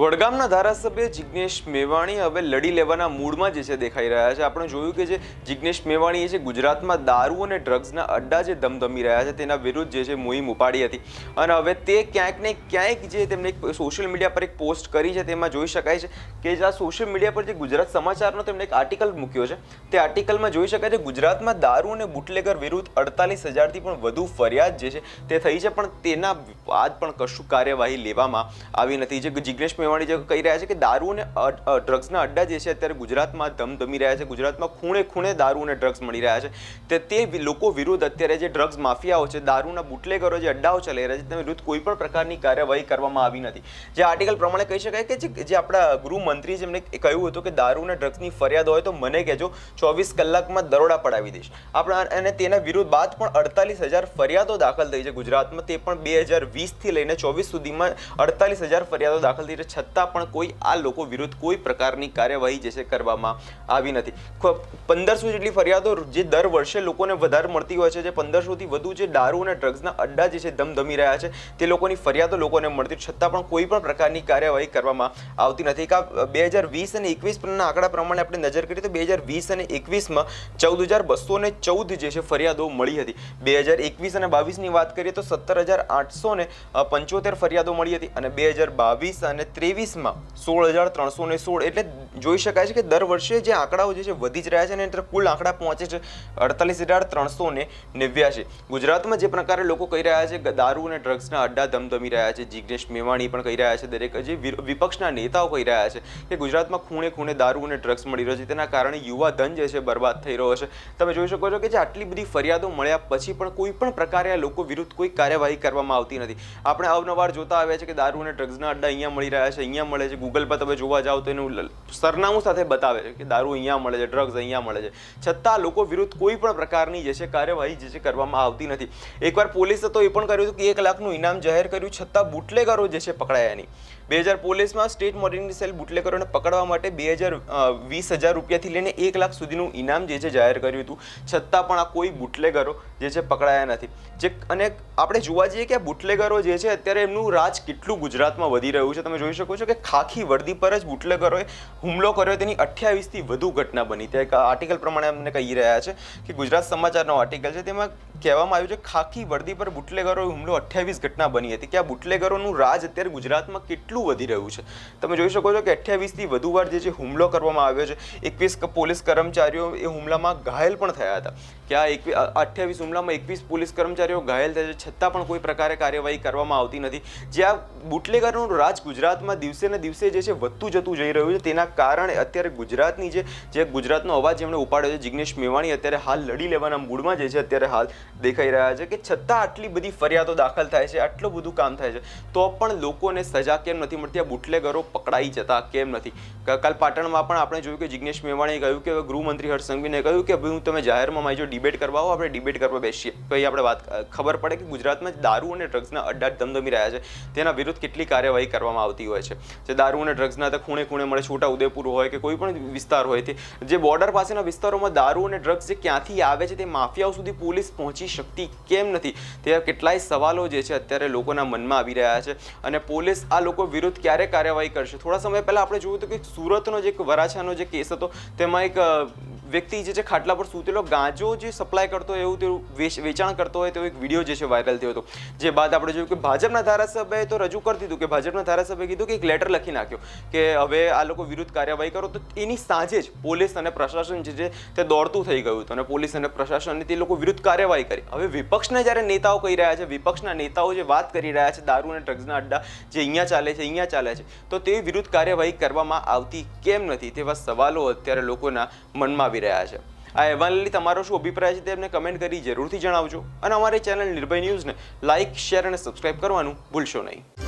વડગામના ધારાસભ્ય જિજ્ઞેશ મેવાણી હવે લડી લેવાના મૂડમાં જે છે દેખાઈ રહ્યા છે. આપણે જોયું કે જે જિજ્ઞેશ મેવાણી એ છે ગુજરાતમાં દારૂ અને ડ્રગ્સના અડ્ડા જે ધમધમી રહ્યા છે તેના વિરુદ્ધ જે છે મુહિમ ઉપાડી હતી. અને હવે તે ક્યાંક ને ક્યાંક જે તેમણે સોશિયલ મીડિયા પર એક પોસ્ટ કરી છે તેમાં જોઈ શકાય છે કે જે આ સોશિયલ મીડિયા પર જે ગુજરાત સમાચારનો તેમણે એક આર્ટિકલ મૂક્યો છે. તે આર્ટિકલમાં જોઈ શકાય છે ગુજરાતમાં દારૂ અને બુટલેગર વિરુદ્ધ અડતાલીસ હજારથી પણ વધુ ફરિયાદ જે છે તે થઈ છે, પણ તેના બાદ પણ કશું કાર્યવાહી લેવામાં આવી નથી. જે જિજ્ઞેશ મેવાણી જે કહી રહ્યા છે કે દારૂ અને ડ્રગ્સના અડ્ડા જે છે અત્યારે ગુજરાતમાં ધમધમી રહ્યા છે. ગુજરાતમાં ખૂણે ખૂણે દારૂ અને ડ્રગ્સ મળી રહ્યા છે. તે તે લોકો વિરુદ્ધ અત્યારે જે ડ્રગ્સ માફિયાઓ છે, દારૂના બુટલેગરો જે અડ્ડાઓ ચલાવી રહ્યા છે, તેના વિરુદ્ધ કોઈ પણ પ્રકારની કાર્યવાહી કરવામાં આવી નથી. જે આર્ટિકલ પ્રમાણે કહી શકાય કે જે આપણા ગૃહમંત્રી જેમણે કહ્યું હતું કે દારૂ અને ડ્રગ્સની ફરિયાદ હોય તો મને કહેજો, ચોવીસ કલાકમાં દરોડા પડાવી દઈશ. આપણા, અને તેના વિરુદ્ધ બાદ પણ અડતાલીસ હજાર ફરિયાદો દાખલ થઈ છે ગુજરાતમાં. તે પણ બે હજાર વીસથી લઈને ચોવીસ સુધીમાં અડતાલીસ હજાર ફરિયાદો દાખલ થઈ છે. છતાં પણ કોઈ આ લોકો વિરુદ્ધ કોઈ પ્રકારની કાર્યવાહી જે છે કરવામાં આવી નથી. પંદરસો જેટલી ફરિયાદો જે દર વર્ષે લોકોને વધારે મળતી હોય છે, જે પંદરસોથી વધુ જે દારૂ અને ડ્રગ્સના અડ્ડા જે છે ધમધમી રહ્યા છે, તે લોકોની ફરિયાદો લોકોને મળતી છતાં પણ કોઈ પણ પ્રકારની કાર્યવાહી કરવામાં આવતી નથી. કા બે હજાર વીસ અને એકવીસ પરના આંકડા પ્રમાણે આપણે નજર કરીએ તો બે હજાર વીસ અને એકવીસમાં ચૌદ હજાર બસો ને ચૌદ જે છે ફરિયાદો મળી હતી. બે હજાર એકવીસ અને બાવીસની વાત કરીએ તો સત્તર હજાર આઠસો ને પંચોતેર ફરિયાદો મળી હતી અને બે હજાર બાવીસ અને ત્રેવીસમાં સોળ હજાર ત્રણસો ને સોળ એટલે જોઈ શકાય છે કે દર વર્ષે જે આંકડાઓ જે છે વધી જ રહ્યા છે અને કુલ આંકડા પહોંચે છે અડતાલીસ હજાર ત્રણસો ને નેવ્યાસી ગુજરાતમાં જે પ્રકારે લોકો કહી રહ્યા છે દારૂ અને ડ્રગ્સના અડ્ડા ધમધમી રહ્યા છે, જિગ્નેશ મેવાણી પણ કહી રહ્યા છે, દરેક જે વિપક્ષના નેતાઓ કહી રહ્યા છે કે ગુજરાતમાં ખૂણે ખૂણે દારૂ અને ડ્રગ્સ મળી રહ્યો છે, તેના કારણે યુવા ધન જે છે બરબાદ થઈ રહ્યો છે. તમે જોઈ શકો છો કે જે આટલી બધી ફરિયાદો મળ્યા પછી પણ કોઈ પણ પ્રકારે આ લોકો વિરુદ્ધ કોઈ કાર્યવાહી કરવામાં આવતી નથી. આપણે અવનવાર જોતા આવ્યા છે કે દારૂ અને ડ્રગ્સના અડ્ડા અહીંયા મળી રહ્યા છે. અહીંયા મળે છે. ગૂગલ પર તમે જોવા જાઓ તો એનું સરનામું સાથે બતાવે છે કે દારૂ અહીંયા મળે છે ડ્રગ્સ અહીંયા મળે છે. છતાં લોકો વિરુદ્ધ કોઈ પણ પ્રકારની જે છે કાર્યવાહી જે છે કરવામાં આવતી નથી. એકવાર પોલીસે તો એ પણ કર્યું હતું કે એક લાખનું ઇનામ જાહેર કર્યું છતાં બુટલેગરો જે છે પકડાયા નહીં. બે હજાર પોલીસમાં સ્ટેટ મોનિટરિંગ સેલ બુટલેકરોને પકડવા માટે બે હજાર વીસ હજાર રૂપિયાથી લઈને એક લાખ સુધીનું ઇનામ જે છે જાહેર કર્યું હતું. છતાં પણ આ કોઈ બુટલેગરો જે છે પકડાયા નથી. જે અને આપણે જોવા જઈએ કે આ બુટલેગરો જે છે અત્યારે એમનું રાજ કેટલું ગુજરાતમાં વધી રહ્યું છે. તમે જોઈ શકો છો કે ખાખી વર્દી પર જ બુટલેગરોએ હુમલો કર્યો. તેની અઠ્યાવીસથી વધુ ઘટના બની. તે એક આર્ટિકલ પ્રમાણે અમને કહી રહ્યા છે કે ગુજરાત સમાચારનો આર્ટિકલ છે. તેમાં કહેવામાં આવ્યું છે, ખાખી વર્દી પર બુટલેગરો હુમલો અઠ્યાવીસ ઘટના બની હતી. કે આ બુટલેગરોનું રાજ અત્યારે ગુજરાતમાં કેટલું વધી રહ્યું છે. તમે જોઈ શકો છો કે અઠ્યાવીસથી વધુ વાર જે છે હુમલો કરવામાં આવ્યો છે, એકવીસ પોલીસ કર્મચારીઓ એ હુમલામાં ઘાયલ પણ થયા હતા. કે આ એકવી અઠ્યાવીસ હુમલામાં એકવીસ પોલીસ કર્મચારીઓ ઘાયલ થયા છે, છતાં પણ કોઈ પ્રકારે કાર્યવાહી કરવામાં આવતી નથી. જે આ બુટલેગરનું રાજ ગુજરાતમાં દિવસે ને દિવસે જે છે વધતું જતું જઈ રહ્યું છે, તેના કારણે અત્યારે ગુજરાતની જે જે ગુજરાતનો અવાજ જેમણે ઉપાડ્યો છે, જિગ્નેશ મેવાણી અત્યારે હાલ લડી લેવાના મૂડમાં જે છે અત્યારે હાલ દેખાઈ રહ્યા છે કે છતાં આટલી બધી ફરિયાદો દાખલ થાય છે, આટલું બધું કામ થાય છે, તો પણ લોકોને સજા કેમ નથી? મળતી, આ બુટલેગરો પકડાઈ જતા, કેમ નથી? કાલ પાટણમાં પણ આપણે જોયું કે જિજ્ઞેશ મેવાણીએ કહ્યું કે ગૃહમંત્રી હર્ષ સંઘવીને કહ્યું કે હું તમે જાહેરમાં મારી જો ડિબેટ કરવા આવો, આપણે ડિબેટ કરવા બેસીએ. તો આપણે વાત ખબર પડે કે ગુજરાતમાં દારૂ અને ડ્રગ્સના અડ્ડા ધમધમી રહ્યા છે. તેના વિરુદ્ધ કેટલી કાર્યવાહી કરવામાં આવતી હોય છે? જે દારૂ અને ડ્રગ્સના તો ખૂણે ખૂણે મળે, છોટા ઉદેપુર હોય કે કોઈ પણ વિસ્તાર હોય તે, જે બોર્ડર પાસેના વિસ્તારોમાં દારૂ અને ડ્રગ્સ જે ક્યાંથી આવે છે તે માફિયાઓ સુધી પોલીસ પહોંચી શકતી કેમ નથી? તે કેટલાય સવાલો જે છે અત્યારે લોકોના મનમાં આવી રહ્યા છે. અને પોલીસ આ લોકો વિરુદ્ધ ક્યારે કાર્યવાહી કરશે? થોડા સમય પહેલા આપણે જોયું હતું કે સુરતનો જે એક વરાછાનો જે કેસ હતો, તેમાં એક વ્યક્તિ જે છે ખાટલા પર સૂતેલો, ગાંજો જે સપ્લાય કરતો હોય એવું તેવું વેચ- વેચાણ કરતો હોય તેવો એક વીડિયો જે છે વાયરલ થયો હતો. જે બાદ આપણે જોયું કે ભાજપના ધારાસભ્યએ તો રજૂ કરી દીધું કે ભાજપના ધારાસભ્યએ કીધું કે એક લેટર લખી નાખ્યો કે હવે આ લોકો વિરુદ્ધ કાર્યવાહી કરો. તો એની સાંજે જ પોલીસ અને પ્રશાસન જે છે તે દોડતું થઈ ગયું હતું અને પોલીસ અને પ્રશાસને તે લોકો વિરુદ્ધ કાર્યવાહી કરી. હવે વિપક્ષના જ્યારે નેતાઓ કહી રહ્યા છે, વિપક્ષના નેતાઓ જે વાત કરી રહ્યા છે, દારૂ અને ડ્રગ્સના અડ્ડા જે અહીંયા ચાલે છે, અહીંયા ચાલે છે, તો તે વિરુદ્ધ કાર્યવાહી કરવામાં આવતી કેમ નથી તેવા સવાલો અત્યારે લોકોના મનમાં આવી રહ્યા છે. આ અહેવાલની તમારો શું અભિપ્રાય છે તે અમને કમેન્ટ કરી જરૂરથી જણાવજો. અને અમારી ચેનલ નિર્ભય ન્યૂઝને લાઇક શેર અને સબસ્ક્રાઇબ કરવાનું ભૂલશો નહીં.